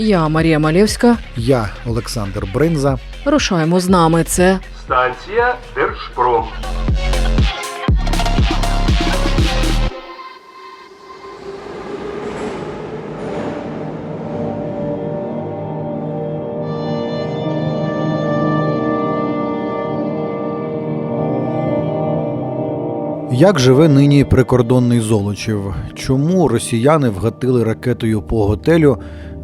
Я Марія Малєвська. я Олександр Бринза. Рушаємо з нами. Це Станція Держпром. Як живе нині прикордонний Золочів? Чому росіяни вгатили ракетою по готелю,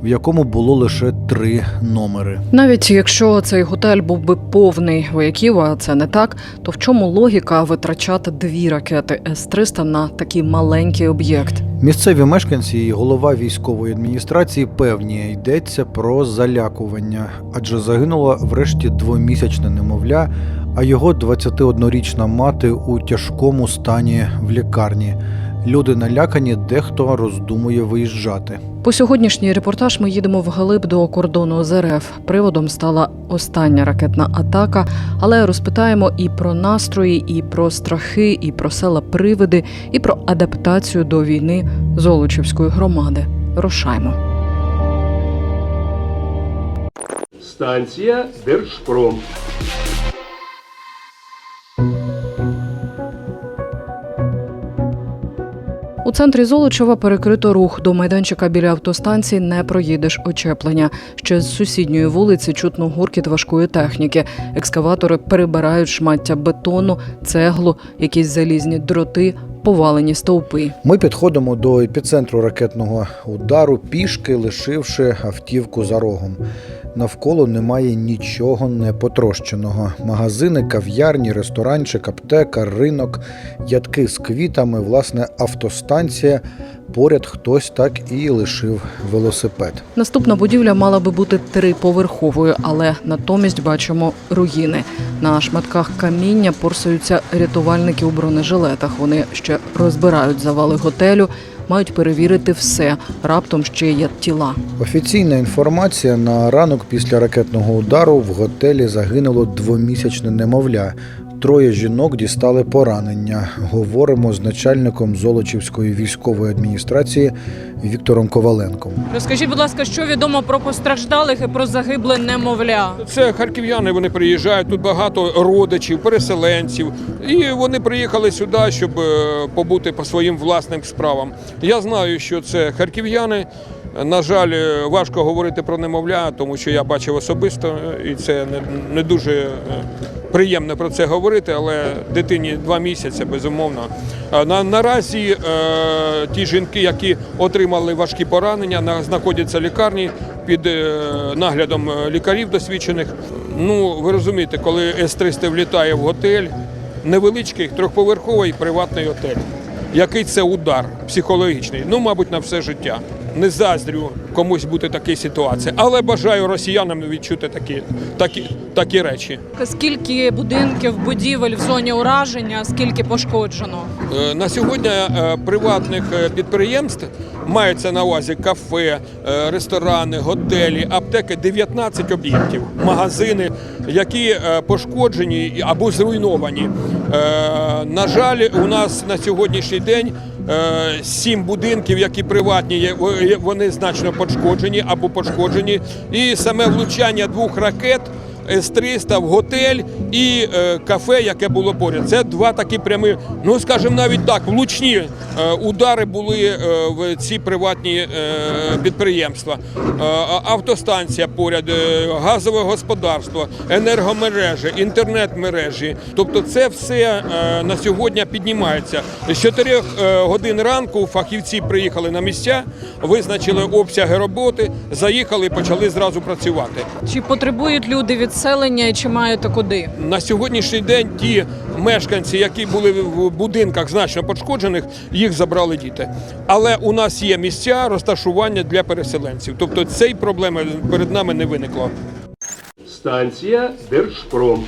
в якому було лише три номери? навіть якщо цей готель був би повний вояків, а це не так, то в чому логіка витрачати дві ракети С-300 на такий маленький об'єкт? Місцеві мешканці і голова військової адміністрації певні йдеться про залякування, адже загинула врешті двомісячне немовля, а його 21-річна мати у тяжкому стані в лікарні. Люди налякані, дехто роздумує виїжджати. По сьогоднішній репортаж ми їдемо вглиб до кордону з РФ. Приводом стала остання ракетна атака, але розпитаємо і про настрої, і про страхи, і про села привиди, і про адаптацію до війни Золочівської громади. Рушаймо. Станція Держпром. Центрі Золочева перекрито рух. До майданчика біля автостанції не проїдеш очеплення. Ще з сусідньої вулиці чутно гуркіт важкої техніки. Екскаватори перебирають шмаття бетону, цеглу, якісь залізні дроти, повалені стовпи. Ми підходимо до епіцентру ракетного удару, пішки лишивши автівку за рогом. Навколо немає нічого непотрощеного. Магазини, кав'ярні, ресторанчик, аптека, ринок, ядки з квітами, власне, автостанція. Поряд хтось так і лишив велосипед. Наступна будівля мала би бути триповерховою, але натомість бачимо руїни. На шматках каміння порсуються рятувальники у бронежилетах. Вони ще розбирають завали готелю, мають перевірити все. Раптом ще є тіла. Офіційна інформація на ранок після ракетного удару в готелі загинуло двомісячне немовля. Троє жінок дістали поранення. Говоримо з начальником Золочівської військової адміністрації Віктором Коваленком. Розкажіть, будь ласка, що відомо про постраждалих і про загибле немовля? Це харків'яни, вони приїжджають, тут багато родичів, переселенців. І вони приїхали сюди, щоб е, побути по своїм власним справам. Я знаю, що це харків'яни. На жаль, е, важко говорити про немовля, тому що я бачив особисто, е, і це не, не дуже е, приємно про це говорити, але дитині два місяці, безумовно. На, наразі е, ті жінки, які отримали важкі поранення, на, знаходяться в лікарні під наглядом лікарів досвідчених. Ну, ви розумієте, коли С-300 влітає в готель, невеличкий трьохповерховий приватний готель. Який це удар психологічний? Ну, мабуть, на все життя. Не заздрю комусь бути такій ситуації, але бажаю росіянам відчути такі, такі, такі речі. Скільки будинків, будівель в зоні ураження, скільки пошкоджено? Е, На сьогодні е, приватних е, підприємств мається на увазі кафе, ресторани, готелі, аптеки 19 об'єктів, магазини, які пошкоджені або зруйновані. Е, На жаль, у нас на сьогоднішній день е, сім будинків, які приватні, вони значно пошкоджені або пошкоджені. І саме влучання двох ракет С-300 в готель і е, кафе, яке було поряд. Це два такі прямі, ну скажімо навіть так, влучні е, удари були е, в ці приватні е, підприємства. Е, автостанція поряд, е, газове господарство, енергомережі, інтернет-мережі. Тобто це все е, на сьогодні піднімається. З 4 годин ранку фахівці приїхали на місця, визначили обсяги роботи, заїхали і почали зразу працювати. Чи потребують люди відселення і чи маєте куди? На сьогоднішній день ті мешканці, які були в будинках значно пошкоджених, їх забрали діти. Але у нас є місця розташування для переселенців. Тобто цієї проблеми перед нами не виникло. Станція Держпром.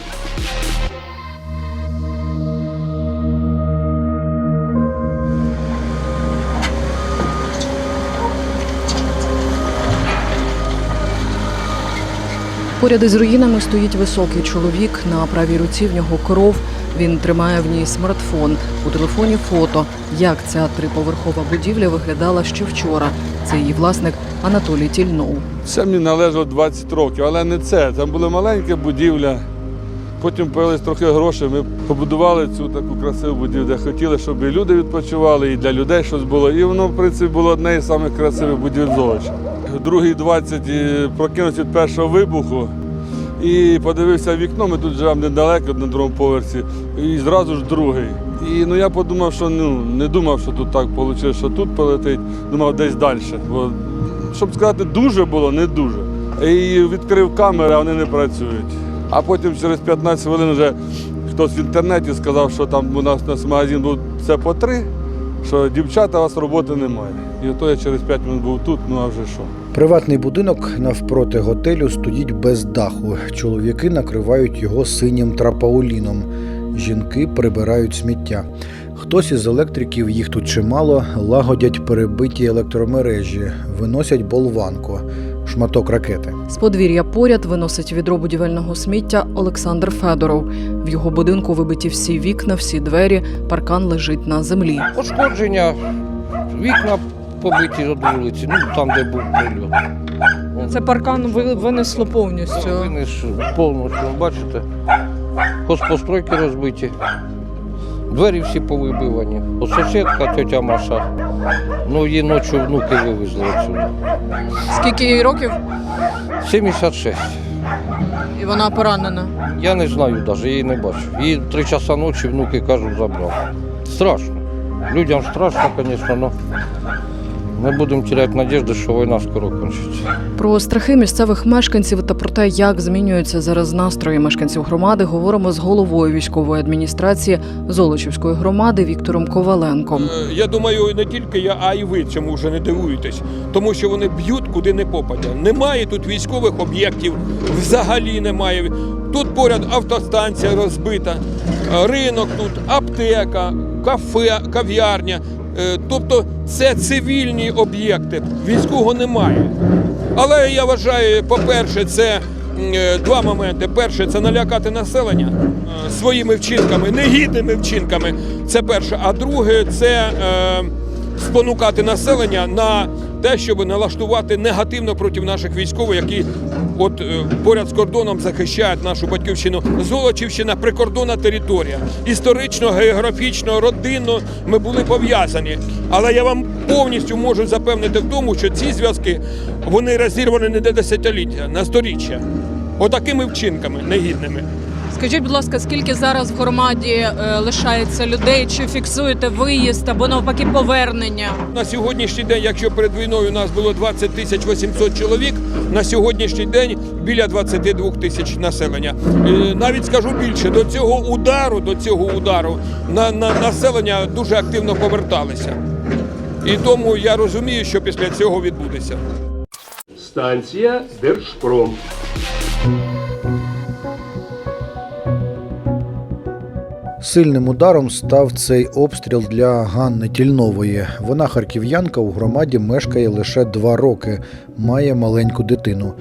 Поряд із руїнами стоїть високий чоловік. На правій руці в нього кров. Він тримає в ній смартфон. У телефоні фото. Як ця триповерхова будівля виглядала ще вчора. Це її власник Анатолій Тільнов. Це мені належало 20 років, але не це. Там була маленька будівля. Потім появились трохи грошей. Ми побудували цю таку красиву будівлю, де хотіли, щоб і люди відпочивали, і для людей щось було. І воно, в принципі, було одне із самих красивих будівель Золоча. Другий 20 прокинувся від першого вибуху. І подивився в вікно, ми тут живемо недалеко на другому поверсі, і зразу ж другий. І ну я подумав, що ну не думав, що тут так вийшло, що тут полетить, думав десь далі. Бо, щоб сказати, дуже було, не дуже. І відкрив камери, а вони не працюють. А потім через 15 хвилин вже хтось в інтернеті сказав, що там у нас у нас магазин був це по три, що дівчата, у вас роботи немає. І ото я через 5 хвилин був тут, ну а вже що. Приватний будинок навпроти готелю стоїть без даху. Чоловіки накривають його синім трапауліном. Жінки прибирають сміття. Хтось із електриків, їх тут чимало, лагодять перебиті електромережі, виносять болванку, шматок ракети. З подвір'я поряд виносить відро будівельного сміття Олександр Федоров. В його будинку вибиті всі вікна, всі двері, паркан лежить на землі. Пошкодження, вікна побиті від вулиці, ну там, де був прильот. Це паркан ви- винесло повністю. Винес повністю, бачите, хозпостройки розбиті. Двері всі повибивані. От сусідка, тетя Маша, ну її ночі внуки вивезли отсюди. Скільки їй років? 76. І вона поранена. Я не знаю навіть, її не бачу. Її три часа ночі внуки кажуть, забрав. Страшно. Людям страшно, звісно, але не будемо теряти надіжди, що війна скоро кончиться. Про страхи місцевих мешканців та про те, як змінюються зараз настрої мешканців громади, говоримо з головою військової адміністрації Золочівської громади Віктором Коваленком. Е, Я думаю, не тільки я, а й ви цьому вже не дивуєтесь, тому що вони б'ють куди не попадя. Немає тут військових об'єктів, взагалі немає. Тут поряд автостанція розбита, ринок тут, аптека, кафе, кав'ярня. Е, Тобто це цивільні об'єкти, військового немає. Але я вважаю, по-перше, це е, два моменти. Перше, це налякати населення е, своїми вчинками, негідними вчинками. Це перше. А друге, це спонукати населення на те, щоб налаштувати негативно проти наших військових, які от е, поряд з кордоном захищають нашу батьківщину. Золочівщина прикордонна територія. Історично, географічно, родинно ми були пов'язані. Але я вам повністю можу запевнити в тому, що ці зв'язки вони розірвані не до десятиліття, на сторіччя. Отакими вчинками негідними. Скажіть, будь ласка, скільки зараз в громаді е, лишається людей? Чи фіксуєте виїзд або навпаки повернення? На сьогоднішній день, якщо перед війною у нас було 20 тисяч 800 чоловік, на сьогоднішній день біля 22 тисяч населення. Е, Навіть скажу більше, до цього удару, до цього удару на, на населення дуже активно поверталися. І тому я розумію, що після цього відбудеться. Станція Держпром. Сильним ударом став цей обстріл для Ганни Тільнової. Вона харків'янка у громаді мешкає лише два роки, має маленьку дитину.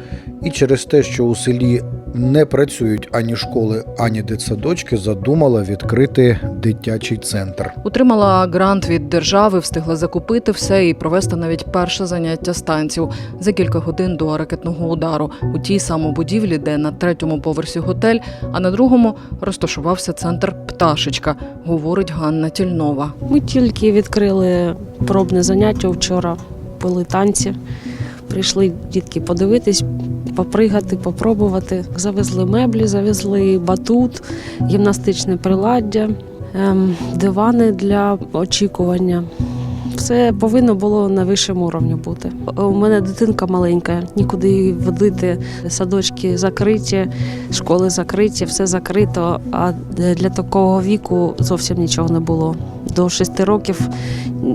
І через те, що у селі не працюють ані школи, ані дитсадочки, задумала відкрити дитячий центр. Утримала грант від держави, встигла закупити все і провести навіть перше заняття з танців за кілька годин до ракетного удару у тій самій будівлі, де на третьому поверсі готель, а на другому розташувався центр Пташечка, говорить Ганна Тільнова. Ми тільки відкрили пробне заняття вчора, були танці. Прийшли дітки подивитись, попригати, попробувати. Завезли меблі, завезли батут, гімнастичне приладдя, ем, дивани для очікування. Все повинно було на вищому рівні бути. У мене дитинка маленька, нікуди її водити. Садочки закриті, школи закриті, все закрито. А для такого віку зовсім нічого не було. До шести років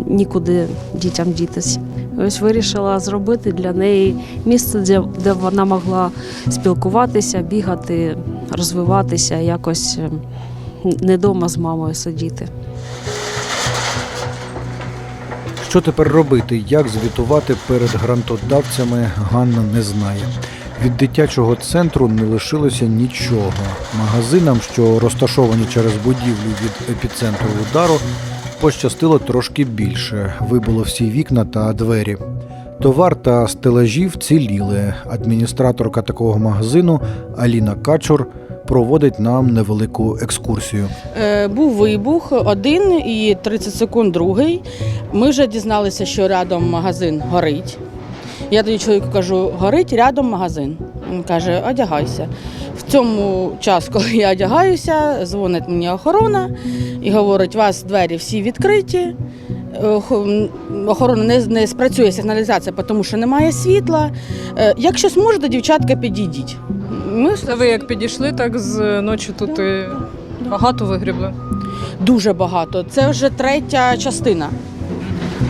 нікуди дітям дітись. Ось вирішила зробити для неї місце, де, вона могла спілкуватися, бігати, розвиватися, якось ем, не вдома з мамою сидіти. Що тепер робити, як звітувати перед грантодавцями, Ганна не знає. Від дитячого центру не лишилося нічого. Магазинам, що розташовані через будівлю від епіцентру удару, пощастило трошки більше. Вибило всі вікна та двері. Товар та стелажі вціліли. Адміністраторка такого магазину Аліна Качур проводить нам невелику екскурсію. Е, Був вибух один і 30 секунд другий. Ми вже дізналися, що рядом магазин горить. Я тоді чоловіку кажу, горить рядом магазин. Він каже, одягайся. В цьому час, коли я одягаюся, дзвонить мені охорона і говорить, у вас двері всі відкриті. Охорона не, не спрацює сигналізація, тому що немає світла. Е, Якщо зможете, дівчатка, підійдіть. Ми Це ви як підійшли, так з ночі тут і багато вигрібли. Дуже багато. Це вже третя частина.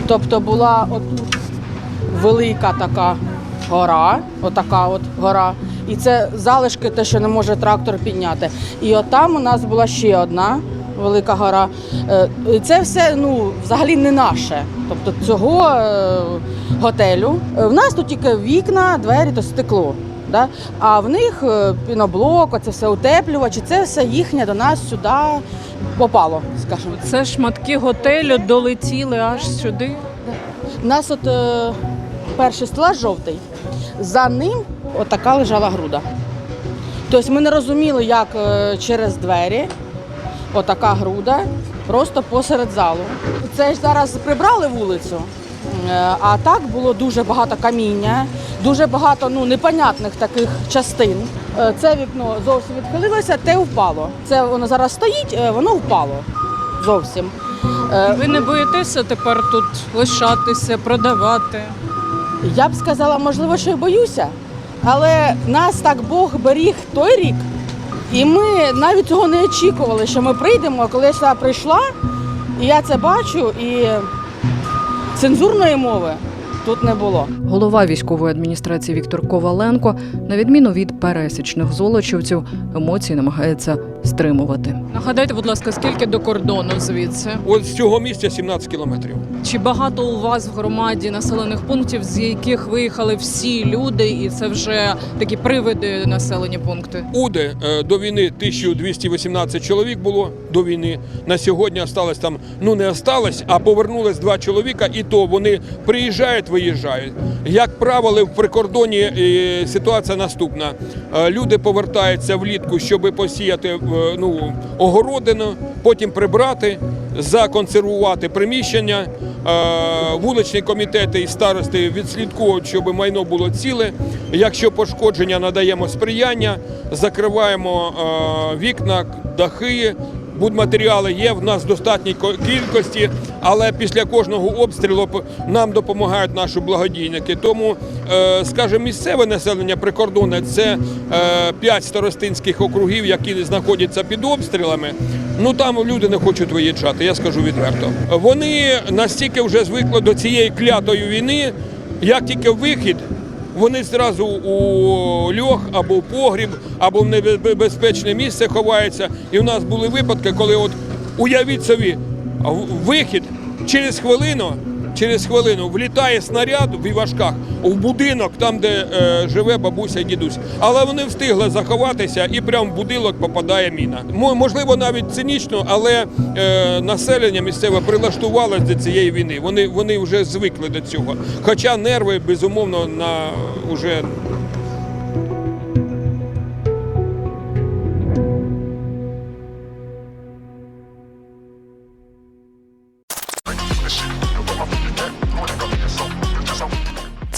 Тобто була отут велика така гора, отака от гора. І це залишки, те, що не може трактор підняти. І отам у нас була ще одна велика гора. Е, і Це все ну, взагалі не наше. Тобто цього е, готелю. Е, В нас тут тільки вікна, двері то стекло. Да? А в них піноблок, це все утеплювачі, це все їхнє до нас сюди попало, скажімо. Це шматки готелю долетіли аж сюди. У нас от е, перший стелаж жовтий, за ним отака лежала груда. Тобто ми не розуміли, як е, через двері отака груда просто посеред залу. Це ж зараз прибрали вулицю, е, а так було дуже багато каміння, дуже багато ну, непонятних таких частин. Е, Це вікно зовсім відхилилося, те впало. Це воно зараз стоїть, воно впало зовсім. Ви не боїтеся тепер тут лишатися, продавати. Я б сказала, можливо, що й боюся, але нас так Бог беріг той рік, і ми навіть цього не очікували, що ми прийдемо. Коли я сюди прийшла, і я це бачу, і цензурної мови тут не було. Голова військової адміністрації Віктор Коваленко, на відміну від пересічних золочівців, емоції намагається стримувати. Нагадайте, будь ласка, скільки до кордону звідси? От з цього місця 17 кілометрів. Чи багато у вас в громаді населених пунктів, з яких виїхали всі люди, і це вже такі привиди населені пункти? Уде е, до війни 1218 чоловік було до війни. На сьогодні осталось там, ну не осталось, а повернулось два чоловіка, і то вони приїжджають, виїжджають. Як правило, в прикордоні е, ситуація наступна: Е, люди повертаються влітку, щоб посіяти ну, огородину, потім прибрати, законсервувати приміщення. Е, Вуличні комітети і старости відслідковують, щоб майно було ціле. Якщо пошкодження, надаємо сприяння, закриваємо е, вікна, дахи. Будматеріали є в нас в достатній кількості, але після кожного обстрілу нам допомагають наші благодійники. Тому, е, скажімо, місцеве населення прикордонне це е, п'ять старостинських округів, які знаходяться під обстрілами. Ну там люди не хочуть виїжджати, я скажу відверто. Вони настільки вже звикли до цієї клятої війни, як тільки вихід. Вони зразу у льох або в погріб, або в небезпечне місце ховаються. І в нас були випадки, коли от уявіть собі, вихід через хвилину через хвилину влітає снаряд в Івашках в будинок, там, де е, живе бабуся і дідусь. Але вони встигли заховатися і прямо в будинок попадає міна. Мо- Можливо, навіть цинічно, але е, населення місцеве прилаштувалося до цієї війни. Вони, вони вже звикли до цього. Хоча нерви, безумовно, на уже